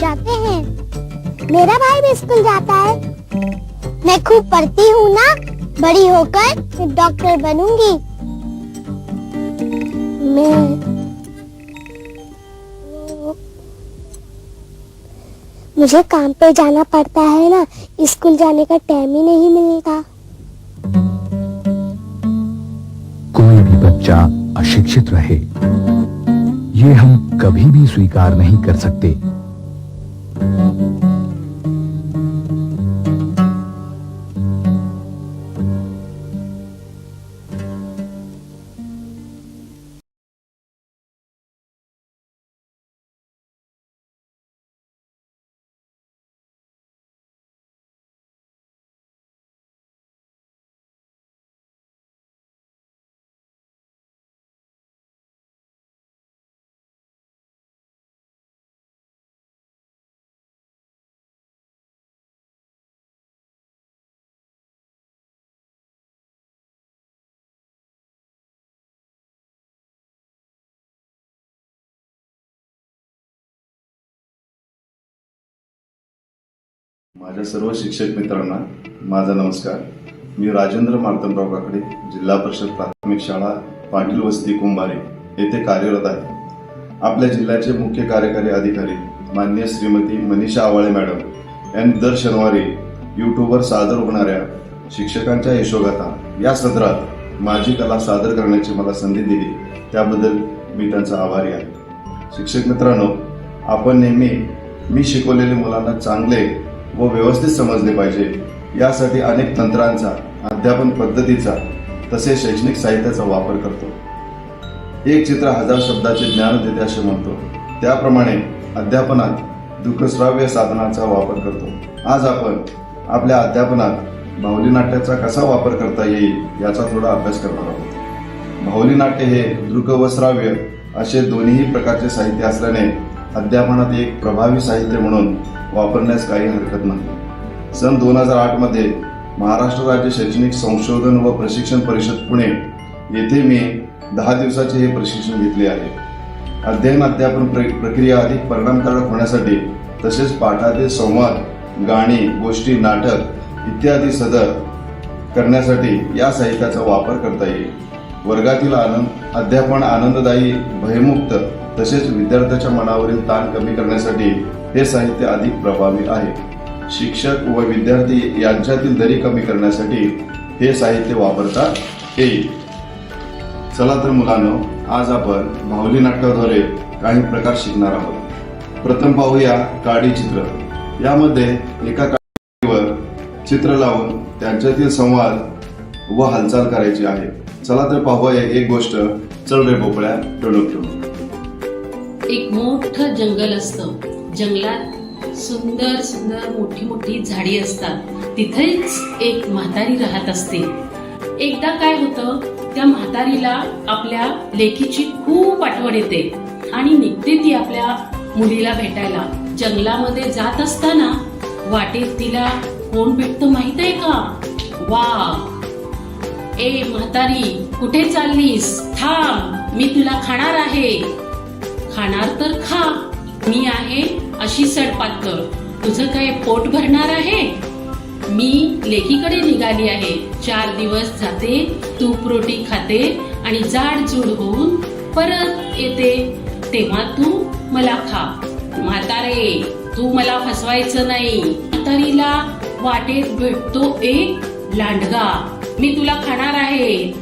जाते हैं। मेरा भाई भी स्कूल जाता है। मैं खूब पढ़ती हूँ ना। बड़ी होकर डॉक्टर बनूँगी। मैं मुझे काम पे जाना पड़ता है ना। स्कूल जाने का टाइम ही नहीं मिलता। कोई भी बच्चा अशिक्षित रहे, ये हम कभी भी स्वीकार नहीं कर सकते। माझ्या सर्व शिक्षक मित्रांना माझा नमस्कार. मी राजेंद्र मार्तनराव काकडे जिल्हा परिषद प्राथमिक शाळा पाटील वस्ती कुंभारे येथे कार्यरत आहे. आपल्या जिल्ह्याचे मुख्य कार्यकारी अधिकारी मान्य श्रीमती मनीषा आवाळे मॅडम यांनी दर शनिवारी यूट्यूबवर सादर होणाऱ्या शिक्षकांच्या यशोगाथा या सत्रात माझी कला सादर करण्याची मला संधी दिली त्याबद्दल मी त्यांचा आभारी आहे. शिक्षक मित्रांनो आपण नेहमी मी शिकवलेले मुलांना चांगले व व्यवस्थित समजले पाहिजे. यासाठी अनेक तंत्रांचा अध्यापन पद्धतीचा तसेच शैक्षणिक साहित्याचा वापर करतो. एक चित्र हजार शब्दाचे ज्ञान देते असे म्हणतो. त्याप्रमाणे अध्यापनात दुःखश्राव्य साधनाचा वापर करतो. आज आपण आपल्या अध्यापनात बाहुली नाट्याचा कसा वापर करता येईल याचा थोडा अभ्यास करणार आहोत. बाहुली नाट्य हे दृक व श्राव्य असे दोन्ही प्रकारचे साहित्य असल्याने अध्यापनात एक प्रभावी साहित्य म्हणून वापरण्यास काही हरकत नाही. सन दोन हजार आठमध्ये महाराष्ट्र राज्य शैक्षणिक संशोधन व प्रशिक्षण परिषद पुणे येथे मी दहा दिवसाचे हे प्रशिक्षण घेतले आहे. अध्ययन अध्यापन प्र- प्रक्रिया अधिक परिणामकारक होण्यासाठी तसेच पाठातील संवाद गाणी गोष्टी नाटक इत्यादी सदर करण्यासाठी या साहित्याचा वापर करता येईल. वर्गातील आनंद अध्यापन आनंददायी भयमुक्त तसेच विद्यार्थ्याच्या मनावरील ताण कमी करण्यासाठी हे साहित्य अधिक प्रभावी आहे. शिक्षक व विद्यार्थी यांच्यातील दरी कमी करण्यासाठी हे साहित्य वापरता येईल चला तर मुलांनो आज आपण माऊली नाटकाद्वारे काही प्रकार शिकणार आहोत. प्रथम पाहूया काडी चित्र. यामध्ये एका काडीवर चित्र लावून त्यांच्यातील संवाद व हालचाल करायची आहे. चला तर पाहूया एक गोष्ट. चल रे भोपळ्या टणूक टणूक. एक मोठं जंगल असतं. जंगलात सुंदर सुंदर मोठी मोठी झाडी असतात. तिथेच एक म्हातारी राहत असते. एकदा काय होतं त्या म्हातारीला आपल्या लेकीची खूप आठवण येते आणि निघते ती आपल्या मुलीला भेटायला. जंगलामध्ये जात असताना वाटेत तिला कोण भेटतं माहीत आहे का? वा ए म्हातारी कुठे चाललीस? थांब मी तुला खाणार आहे. खाणार तर खा. मी आहे अशी सडपातळ तुझं काय पोट भरणार आहे? मी लेकीकडे निघाली आहे. चार दिवस जाते तूप रोटी खाते आणि जाड जुड होऊन परत येते. तेव्हा तू मला खा. म्हातारे तू मला फसवायचं नाही. म्हातारीला वाटेत भेटतो एक लांडगा. मी तुला खाणार आहे.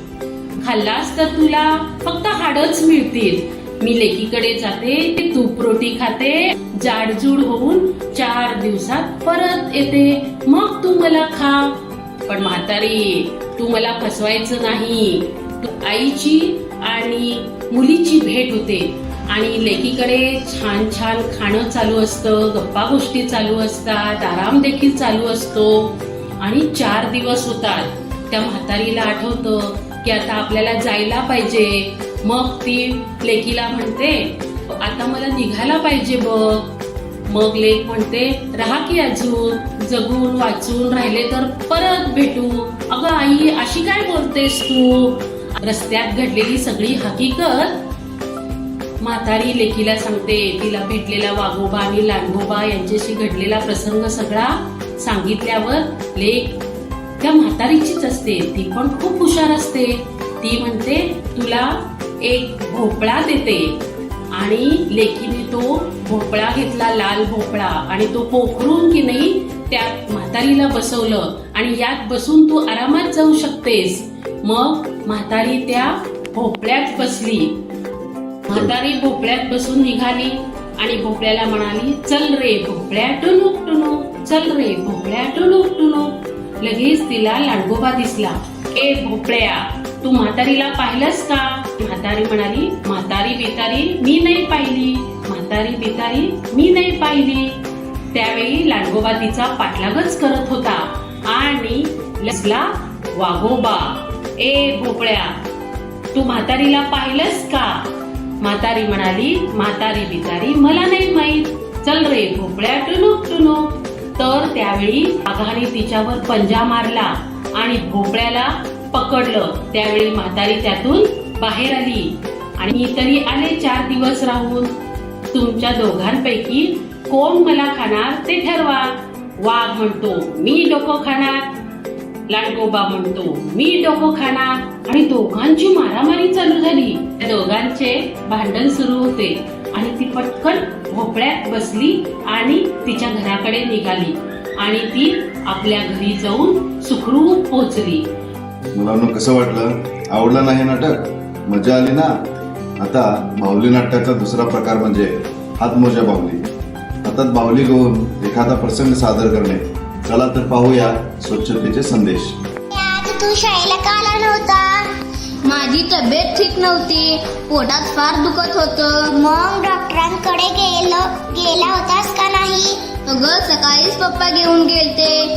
खाल्लास तर तुला फक्त हाडच मिळतील. मी लेकीकडे जाते ते तूप रोटी खाते जाडजूड होऊन चार दिवसात परत येते. मग तू मला खा. पण म्हातारी तू मला फसवायचं नाही. तू आईची आणि मुलीची भेट होते. आणि लेकीकडे छान छान खाणं चालू असतं गप्पा गोष्टी चालू असतात आराम देखील चालू असतो. आणि चार दिवस होतात. त्या म्हातारीला आठवतं की आता आपल्याला जायला पाहिजे. मग ती लेकीला म्हणते आता मला निघायला पाहिजे बघ. मग लेख म्हणते राहा की अजून जगून वाचून राहिले तर परत भेटू. अगं आई अशी काय बोलतेस तू? रस्त्यात घडलेली सगळी हकीकत म्हातारी लेकीला सांगते. तिला भेटलेला वाघोबा आणि लांडोबा यांच्याशी घडलेला प्रसंग सगळा सांगितल्यावर लेक त्या म्हातारीचीच असते. ती पण खूप हुशार असते. ती म्हणते तुला एक भोपळा देते. आणि लेकीने तो भोपळा घेतला लाल भोपळा. आणि तो पोखरून की नाही त्यात म्हातारीला बसवलं. आणि यात बसून तू आरामात जाऊ शकतेस. मग म्हातारी त्या भोपळ्यात बसली. म्हातारी भोपळ्यात बसून निघाली आणि भोपळ्याला म्हणाली चल रे भोपळ्या टुनुक टुनुक चल रे भोपळ्या टुनुक टुनुक लगेच तिला लांडगोबा दिसला. ए भोपळ्या तू म्हातारीला पाहिलंस का? म्हातारी म्हणाली म्हातारी बेतारी मी नाही पाहिली. म्हातारी बेतारी मी नाही पाहिली. त्यावेळी लांडगोबा तिचा पाठलागच करत होता. आणि लसला वाघोबा ए भोपळ्या तू म्हातारीला पाहिलंस का? म्हातारी म्हणाली म्हातारी बितारी मला नाही माहीत. चल रे भोपळ्या टुनुक टुनुक. तर त्यावेळी वाघाने तिच्यावर पंजा मारला आणि भोपळ्याला पकडलं. त्यावेळी म्हातारी त्यातून बाहेर आली. आणि मी तरी आले चार दिवस राहून. तुमच्या दोघांपैकी कोण मला खाणार ते ठरवा. वाघ म्हणतो मी डोकं खाणार. लाडगोबा म्हणतो मी डोकं खाणार. आणि दोघांची मारामारी चालू झाली. त्या दोघांचे भांडण सुरू होते. आणि ती पटकन भोपळ्यात बसली आणि तिच्या घराकडे निघाली. आणि ती आपल्या घरी जाऊन सुखरूप पोहोचली मुलांना कसं वाटलं? आवडलं नाही नाटक? मजा आली ना? आता बाहुली नाटकाचा दुसरा प्रकार म्हणजे हातमोजा बाहुली. हातात बाहुली घेऊन एखादा प्रसंग सादर करणे. चला तर पाहूया स्वच्छतेचे संदेश. आज तू शाळेला का आला नव्हता? माझी तब्येत ठीक नव्हती. पोटात फार दुखत होतं. मग डॉक्टरांकडे गेलं गेला होतास का नाही? अगं सकाळीच पप्पा घेऊन गेलते.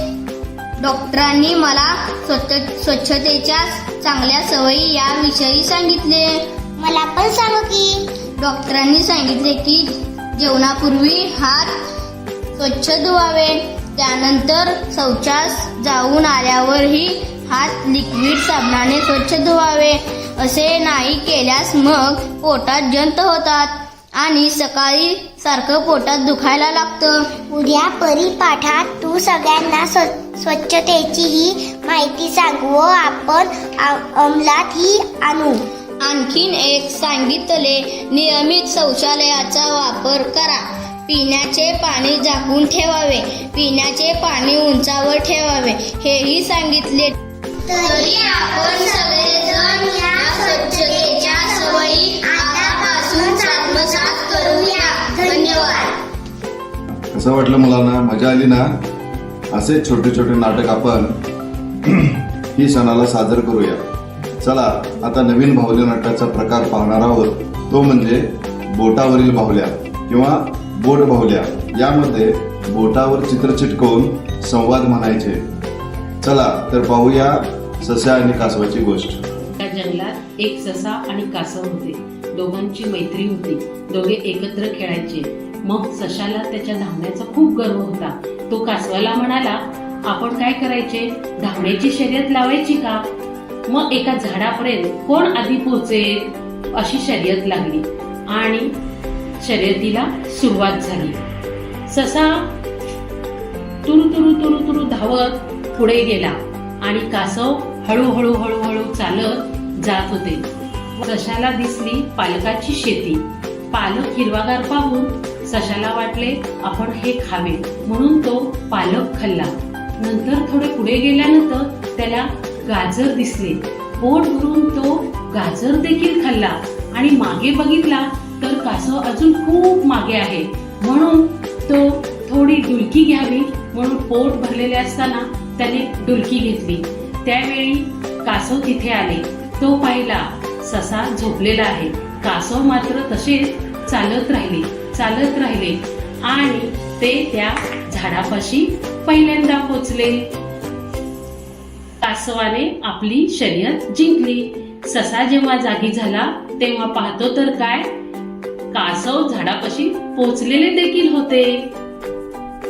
डॉक्टरांनी मला स्वच्छ स्वच्छतेच्या चांगल्या सवयी याविषयी सांगितले. मला पण सांगू की डॉक्टरांनी सांगितले की जेवणापूर्वी हात स्वच्छ धुवावे. त्यानंतर शौचास जाऊन आल्यावरही हात लिक्विड साबणाने स्वच्छ धुवावे. असे नाही केल्यास मग पोटात जंत होतात आणि सकाळी सारखं पोटात दुखायला लागतं. उद्या परिपाठात तू सगळ्यांना स्व- स्वच्छतेची ही माहिती सांगू व आपण. अंमलात ही आणू. आणखीन एक सांगितले नियमित शौचालयाचा वापर करा. पिण्याचे पाणी झाकून ठेवावे. पिण्याचे पाणी उंचावर ठेवावे. हेही सांगितले. तरी आपण सगळेजण या स्वच्छतेच्या सवयी आतापासून आत्मसात करूया धन्यवाद. कसं वाटलं मुलांना मजा आली ना? असे छोटे छोटे नाटक आपण ही सणाला सादर करूया. चला आता नवीन भावल्या नाटकाचा प्रकार पाहणार आहोत. तो म्हणजे बोटावरील बाहुल्या किंवा बोट बाहुल्या. यामध्ये बोटावर चित्र चिटकवून संवाद म्हणायचे. चला तर पाहूया ससा आणि कासवाची गोष्ट. त्या जंगलात एक ससा आणि कासव होते. दोघांची मैत्री होती. दोघे एकत्र खेळायचे. मग सशाला त्याच्या धावण्याचा खूप गर्व होता. तो कासवाला म्हणाला आपण काय करायचे? धावण्याची शर्यत लावायची का? मग एका झाडापर्यंत कोण आधी पोहोचेल? अशी शर्यत लागली. आणि शर्यतीला सुरुवात झाली. ससा तुरु तुरु तुरु तुरु धावत पुढे गेला आणि कासव हळूहळू हळूहळू चालत जात होते. सशाला दिसली पालकाची शेती. पालक हिरवागार पाहून सशाला वाटले आपण हे खावे. म्हणून तो पालक खाल्ला. नंतर थोडे पुढे गेल्यानंतर त्याला गाजर दिसले. पोट भरून तो गाजर देखील खाल्ला. आणि मागे बघितला तर कासव अजून खूप मागे आहे. म्हणून तो थोडी डुलकी घ्यावी. म्हणून पोट भरलेले असताना त्याने डुलकी घेतली. त्यावेळी कासव तिथे आले. तो पाहिला ससा झोपलेला आहे. कासव मात्र तसेच चालत राहिले. चालत राहिले आणि ते त्या झाडापाशी पहिल्यांदा पोचले. कासवाने आपली शर्यत जिंकली. ससा जेव्हा जागी झाला तेव्हा पाहतो तर काय? कासव झाडापाशी पोचलेले देखील होते.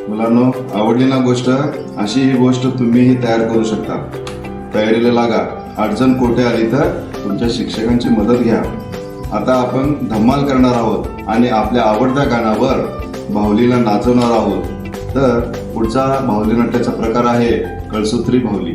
मुलांनो आवडली ना गोष्ट अशी ही गोष्ट तुम्हीही तयार करू शकता. तयारीला लागा. अडचण कोठे आली तर तुमच्या शिक्षकांची मदत घ्या. आता आपण धम्माल करणार आहोत आणि आपल्या आवडत्या गाण्यावर बाहुलीला नाचवणार आहोत. तर पुढचा बाहुली नाट्याचा प्रकार आहे कळसूत्री भावली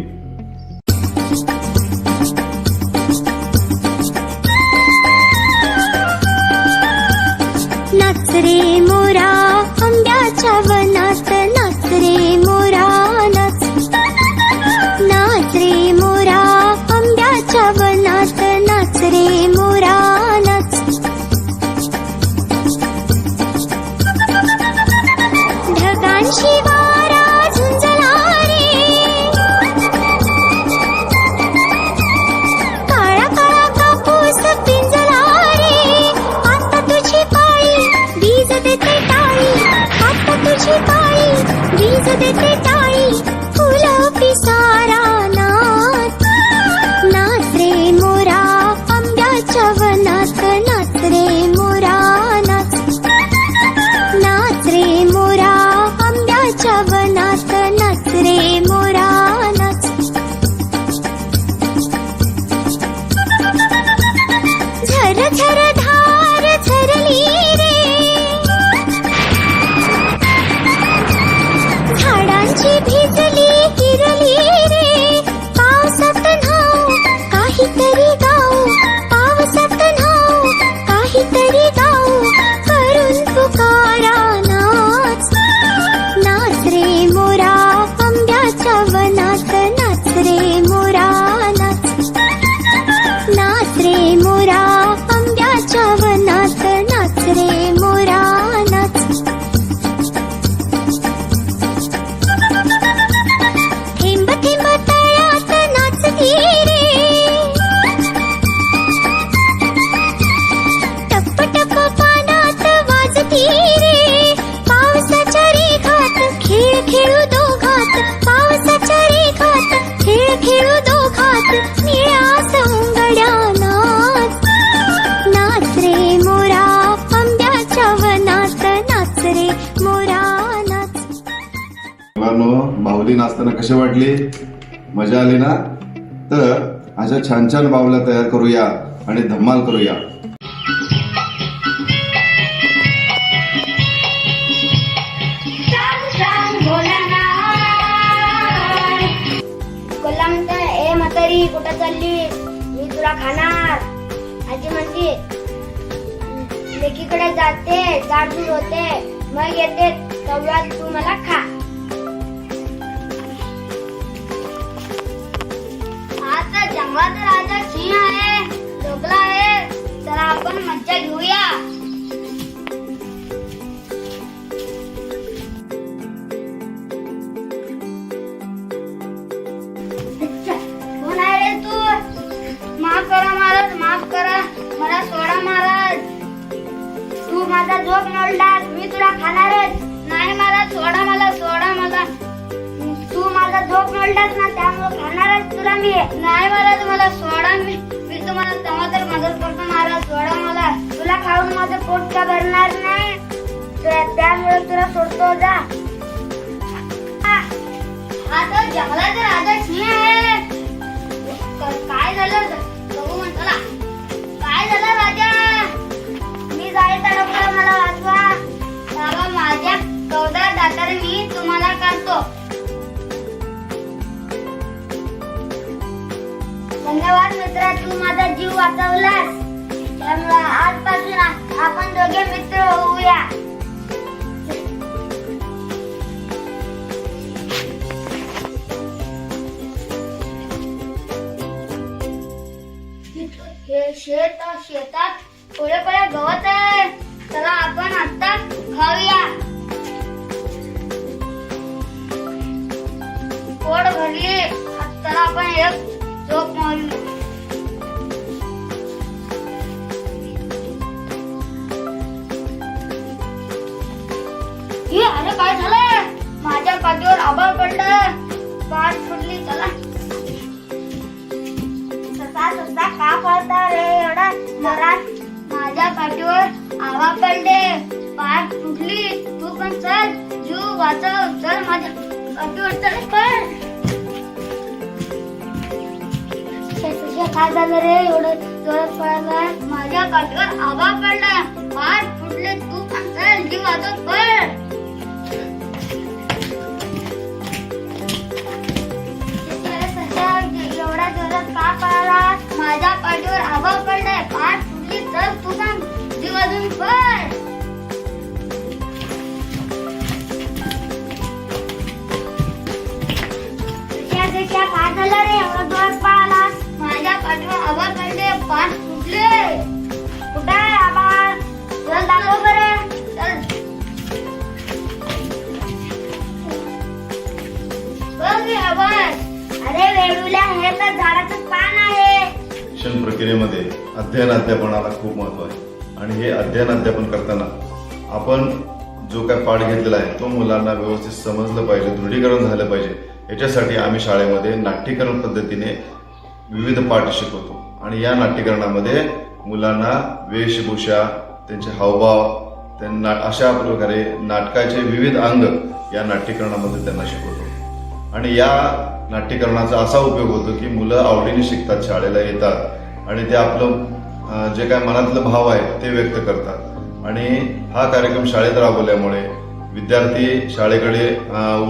कसे वाटले? मजा आली ना? तर अशा छान छान बाहुल्या तयार करूया आणि धम्माल करूया. कोल्हा म्हणता ए म्हातारी कुठं चालली? मी तुला खाणार. आजी म्हणते लेकीकडे जाते जाड होते. मग येते तेव्हा तू मला खा. आपण मज्जा घेऊया. कोण आहे रे तू? माफ करा महाराज माफ करा. मला सोडा महाराज. तू माझा झोप मोडलास मी तुला खाणारच. नाही महाराज सोडा मला सोडा मला. तू माझा झोप मोडलास ना त्यामुळे खाणारच तुला मी. नाही महाराज मला सोडा मी. तुम्हाला तेव्हा तर मदत करतो महाराज सोडा मला तुला खाऊन माझं पोट का भरणार नाही? त्यामुळे तुला सोडतो जा. आता तर जंगलाचा राजा सिंह आहे. काय झालं? बघू म्हणताला काय झालं राजा? मी जायचा डॉक्टर मला वाचवा. बाबा माझ्या चौदा दातार मी तुम्हाला काढतो. धन्यवाद मित्रा तू माझा जीव वाचवलास. त्यामुळे आजपासून ससा माझ्या पाठीवर आवा पडले. पाठ फुटली. तू पण चल. जीव वाचव. चल माझ्या पाठीवर चल. पण काय झालं रे? एवढं जोरात पडायला माझ्या पाठीवर आवा पडला. पाठ फुटले. तू पण चल. जीव वाचव. पण एवढा जोरात का पळाला माझ्या पाठीवर हवा पडलाय. पाठ फुटली तर तू सांग. जीव अजून पड. काय झालं रे दोन पाठ प्रक्रियेमध्ये अध्ययन अध्यापनाला खूप महत्त्व आहे. आणि हे अध्ययन अध्यापन करताना आपण जो काय पाठ घेतलेला आहे तो मुलांना व्यवस्थित समजलं पाहिजे दृढीकरण झालं पाहिजे. याच्यासाठी आम्ही शाळेमध्ये नाट्यकरण पद्धतीने विविध पाठ शिकवतो. आणि या नाट्यकरणामध्ये मुलांना वेशभूषा त्यांचे हावभाव त्यांना अशा प्रकारे नाटकाचे विविध अंग या नाट्यकरणामध्ये त्यांना शिकवतो. आणि या नाट्यकरणाचा असा उपयोग होतो की मुलं आवडीने शिकतात शाळेला येतात. आणि ते आपलं जे काय मनातलं भाव आहे ते व्यक्त करतात. आणि हा कार्यक्रम शाळेत राबवल्यामुळे विद्यार्थी शाळेकडे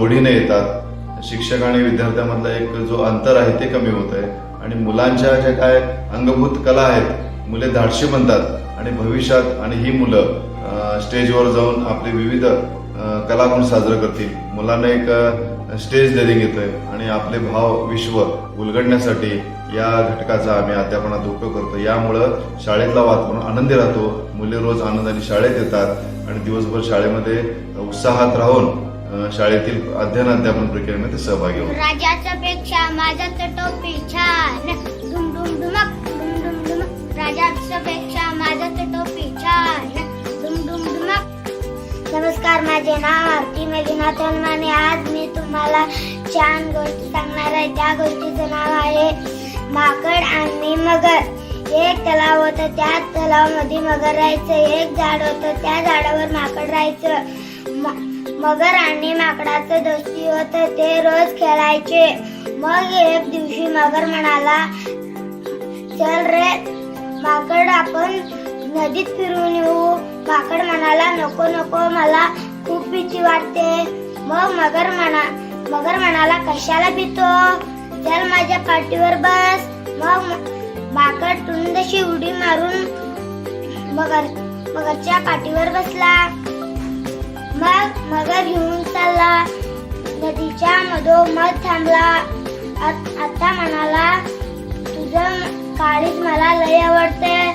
ओढीने येतात. शिक्षक आणि विद्यार्थ्यांमधला एक जो अंतर आहे ते कमी होत आहे आणि मुलांच्या ज्या काय अंगभूत कला आहेत मुले धाडशी बनतात आणि भविष्यात आणि ही मुलं स्टेजवर जाऊन आपले विविध कलागुण साजरं करतील. मुलांना एक स्टेज देणे घेतोय. आणि आपले भाव विश्व उलगडण्यासाठी या घटकाचा आम्ही अध्यापनात उपयोग करतो. यामुळं शाळेतला वातावरण आनंदी राहतो. मुले रोज आनंदाने शाळेत येतात आणि दिवसभर शाळेमध्ये उत्साहात राहून शाळेतील अध्ययन अध्यापन प्रक्रियेमध्ये सहभागी होतो राजाच्या पेक्षा माझा टोपी छान. धुम धुम धुमक धुम धुम धुमक. राजाच्या पेक्षा माझा टोपी छान. धुम धुम धुमक. नमस्कार माझे नाव आरती. मेलिना आणि आज मी तुम्हाला छान गोष्टी सांगणार आहे. त्या गोष्टीचं नाव आहे माकड आणि मगर. एक तलाव होतं. त्या तलावामध्ये मगर राहायचं. एक झाड होतं. त्या झाडावर माकड राहायचं. म- मगर आणि माकडाचं दोस्ती होतं. ते रोज खेळायचे. मग एक दिवशी मगर म्हणाला चल रे माकड आपण नदीत फिरून येऊ. माकड म्हणाला नको नको. मला खूप भीती वाटते. मग मगर म्हणा मगर म्हणाला कशाला भीतो? चल माझ्या पाठीवर बस. मग म- माकड उडी मारून मगर मगरच्या पाठीवर बसला. मग मगर घेऊन चालला. नदीच्या मधोमध थांबला. आ- आता म्हणाला तुझं काळीज मला लय आवडते.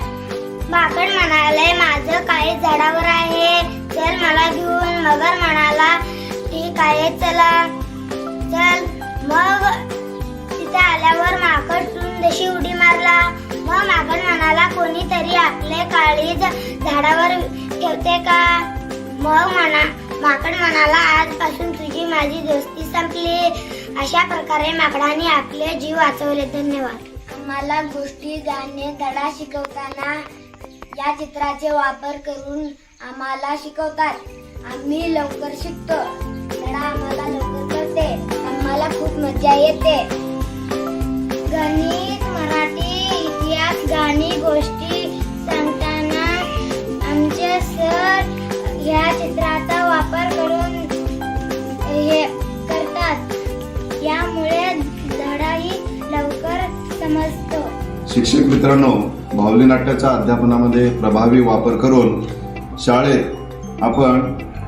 माकड म्हणाले माझं काळीज झाडावर आहे. चल मला घेऊन. मगर म्हणाला ठीक आहे चला. चल. मग तिथे आल्यावर माकड सुंदशी उडी मारला. मग माकड म्हणाला कोणीतरी आपले काळीज झाडावर ठेवते का? मग म्हणा माकड म्हणाला आजपासून तुझी माझी दोस्ती संपली. अशा प्रकारे माकडाने आपले जीव वाचवले. धन्यवाद. आम्हाला गोष्टी गाणे धडा शिकवताना या चित्राचे वापर करून आम्हाला शिकवतात. आम्ही लवकर शिकतो. धडा आम्हाला लवकर कळते. आम्हाला खूप मजा येते. गणित मराठी इतिहास गाणी गोष्टी सांगताना आमचे सर ह्या चित्राचा वापर करून हे करतात. यामुळे धडाही लवकर समजतो. शिक्षक मित्रांनो भावली नाट्याच्या अध्यापनामध्ये प्रभावी वापर करून शाळेत आपण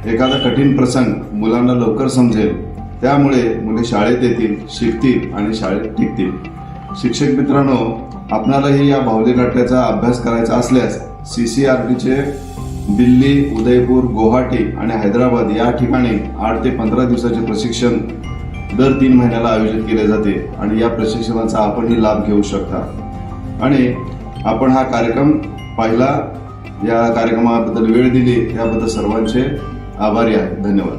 एखादा कठीण प्रसंग मुलांना लवकर समजेल. त्यामुळे मुले शाळेत येतील शिकतील आणि शाळेत टिकतील शिक्षक मित्रांनो आपणालाही या भावली नाट्याचा अभ्यास करायचा असल्यास सी सी आर टीचे दिल्ली उदयपूर गुवाहाटी आणि हैदराबाद या ठिकाणी आठ ते पंधरा दिवसाचे प्रशिक्षण दर तीन महिन्याला आयोजित केले जाते आणि या प्रशिक्षणाचा आपणही लाभ घेऊ शकता. आणि आपण हा कार्यक्रम पाहिला. या कार्यक्रमाबद्दल वेळ दिली. याबद्दल सर्वांचे आभारी आहे. धन्यवाद.